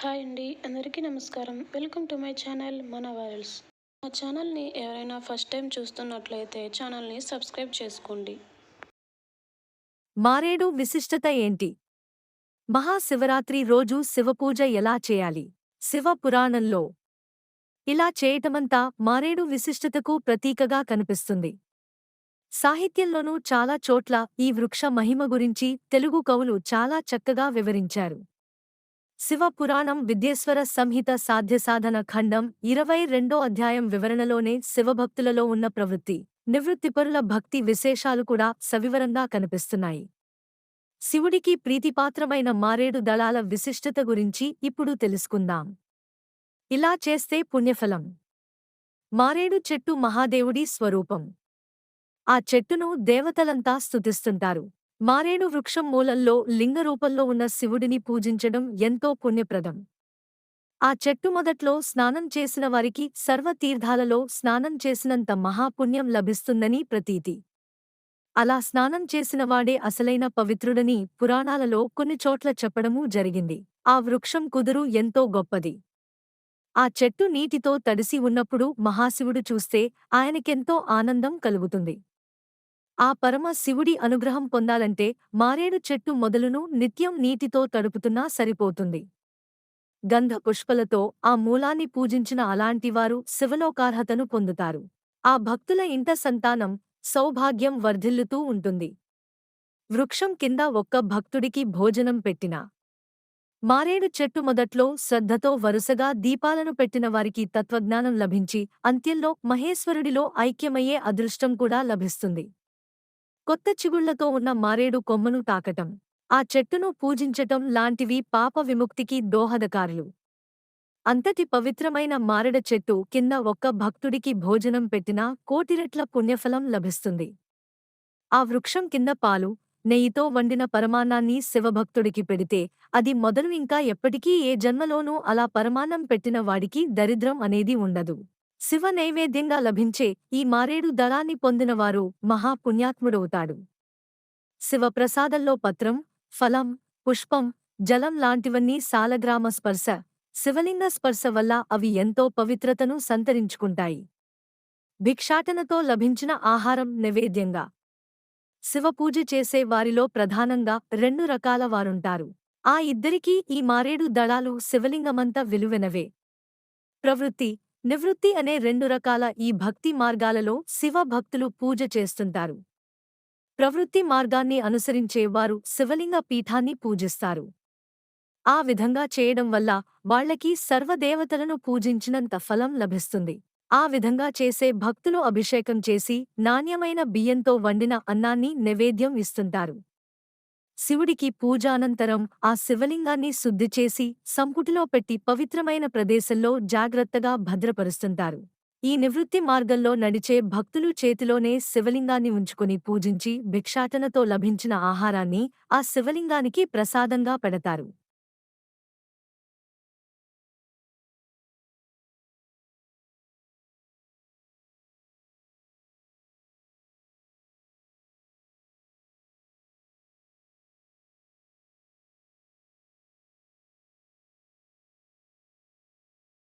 Hi అండి అందరికీ నమస్కారం. వెల్కమ్ టు మై ఛానల్ మన వైరల్స్ మా ఛానల్ని ఎవరైనా ఫస్ట్ టైం చూస్తున్నట్లయితే ఛానల్ని సబ్స్క్రైబ్ చేసుకోండి. మారేడు విశిష్టత ఏంటి? మహాశివరాత్రి రోజు శివపూజ ఎలా చేయాలి? శివ పురాణంలో ఇలా చేయటమంతా మారేడు విశిష్టతకు ప్రతీకగా కనిపిస్తుంది. సాహిత్యంలోనూ చాలా చోట్ల ఈ వృక్ష మహిమ గురించి తెలుగు కవులు చాలా చక్కగా వివరించారు. శివ పురాణం విద్యేశ్వర సంహిత సాధ్యసాధన ఖండం ఇరవై రెండో అధ్యాయం వివరణలోనే శివభక్తులలో ఉన్న ప్రవృత్తి. నివృత్తిపరుల భక్తి విశేషాలు కూడా సవివరంగా కనిపిస్తున్నాయి. శివుడికి ప్రీతిపాత్రమైన మారేడు దళాల విశిష్టత గురించి ఇప్పుడు తెలుసుకుందాం. ఇలా చేస్తే పుణ్యఫలం. మారేడు చెట్టు మహాదేవుడి స్వరూపం. ఆ చెట్టును దేవతలంతా స్తుతిస్తుంటారు. మారేడు వృక్షం మూలంలో లింగరూపంలో ఉన్న శివుడిని పూజించడం ఎంతో పుణ్యప్రదం. ఆ చెట్టు మొదట్లో స్నానం చేసిన వారికి సర్వతీర్థాలలో స్నానం చేసినంత మహాపుణ్యం లభిస్తుందని ప్రతీతి. అలా స్నానం చేసినవాడే అసలైన పవిత్రుడని పురాణాలలో కొన్ని చోట్ల చెప్పడమూ జరిగింది. ఆ వృక్షం కుదురు ఎంతో గొప్పది. ఆ చెట్టు నీటితో తడిసి ఉన్నప్పుడు మహాశివుడు చూస్తే ఆయనకెంతో ఆనందం కలుగుతుంది. ఆ పరమ శివుడి అనుగ్రహం పొందాలంటే మారేడు చెట్టు మొదలును నిత్యం నీటితో తడుపుతున్నా సరిపోతుంది. గంధ పుష్పలతో ఆ మూలాన్ని పూజించిన అలాంటివారు శివలోకార్హతను పొందుతారు. ఆ భక్తుల ఇంట సంతానం సౌభాగ్యం వర్ధిల్లుతూ ఉంటుంది. వృక్షం కింద ఒక్క భక్తుడికి భోజనం పెట్టిన మారేడు చెట్టు మొదట్లో శ్రద్ధతో వరుసగా దీపాలను పెట్టిన వారికి తత్వజ్ఞానం లభించి అంత్యంలో మహేశ్వరుడిలో ఐక్యమయ్యే అదృష్టం కూడా లభిస్తుంది. కొత్త చిగుళ్ళతో ఉన్న మారేడు కొమ్మను తాకటం ఆ చెట్టును పూజించటం లాంటివి పాప విముక్తికి దోహదకారులు. అంతటి పవిత్రమైన మారడ చెట్టు కింద ఒక్క భక్తుడికి భోజనం పెట్టినా కోటిరెట్ల పుణ్యఫలం లభిస్తుంది. ఆ వృక్షం కింద పాలు నెయ్యితో వండిన పరమాన్నాన్ని శివభక్తుడికి పెడితే అది మొదలు ఇంకా ఎప్పటికీ ఏ జన్మలోనూ అలా పరమాన్నం పెట్టిన వాడికి దరిద్రం అనేది ఉండదు. శివ నైవేద్యంగా లభించే ఈ మారేడు దళాన్ని పొందినవారు మహాపుణ్యాత్ముడవుతాడు. శివప్రసాదంలో పత్రం ఫలం పుష్పం జలం లాంటివన్నీ సాలగ్రామ స్పర్శ శివలింగ స్పర్శ వల్ల అవి ఎంతో పవిత్రతను సంతరించుకుంటాయి. భిక్షాటనతో లభించిన ఆహారం నైవేద్యంగా. శివపూజ చేసే వారిలో ప్రధానంగా రెండు రకాల వారుంటారు. ఆ ఇద్దరికీ ఈ మారేడు దళాలు శివలింగమంత విలువెనవే. ప్రవృత్తి నివృత్తి అనే రెండు రకాల ఈ భక్తి మార్గాలలో శివ భక్తులు పూజ చేస్తుంటారు. ప్రవృత్తి మార్గాన్ని అనుసరించే వారు శివలింగ పీఠాన్ని పూజిస్తారు. ఆ విధంగా చేయడం వల్ల వాళ్ళకి సర్వదేవతలను పూజించినంత ఫలం లభిస్తుంది. ఆ విధంగా చేసే భక్తులు అభిషేకం చేసి నాణ్యమైన బియ్యంతో వండిన అన్నాన్ని నైవేద్యం ఇస్తుంటారు. శివుడికి పూజానంతరం ఆ శివలింగాన్ని శుద్ధిచేసి సంపుటిలో పెట్టి పవిత్రమైన ప్రదేశంలో జాగ్రత్తగా భద్రపరుస్తుంటారు. ఈ నివృత్తి మార్గంలో నడిచే భక్తులు చేతిలోనే శివలింగాన్ని ఉంచుకుని పూజించి భిక్షాటనతో లభించిన ఆహారాన్ని ఆ శివలింగానికి ప్రసాదంగా పెడతారు.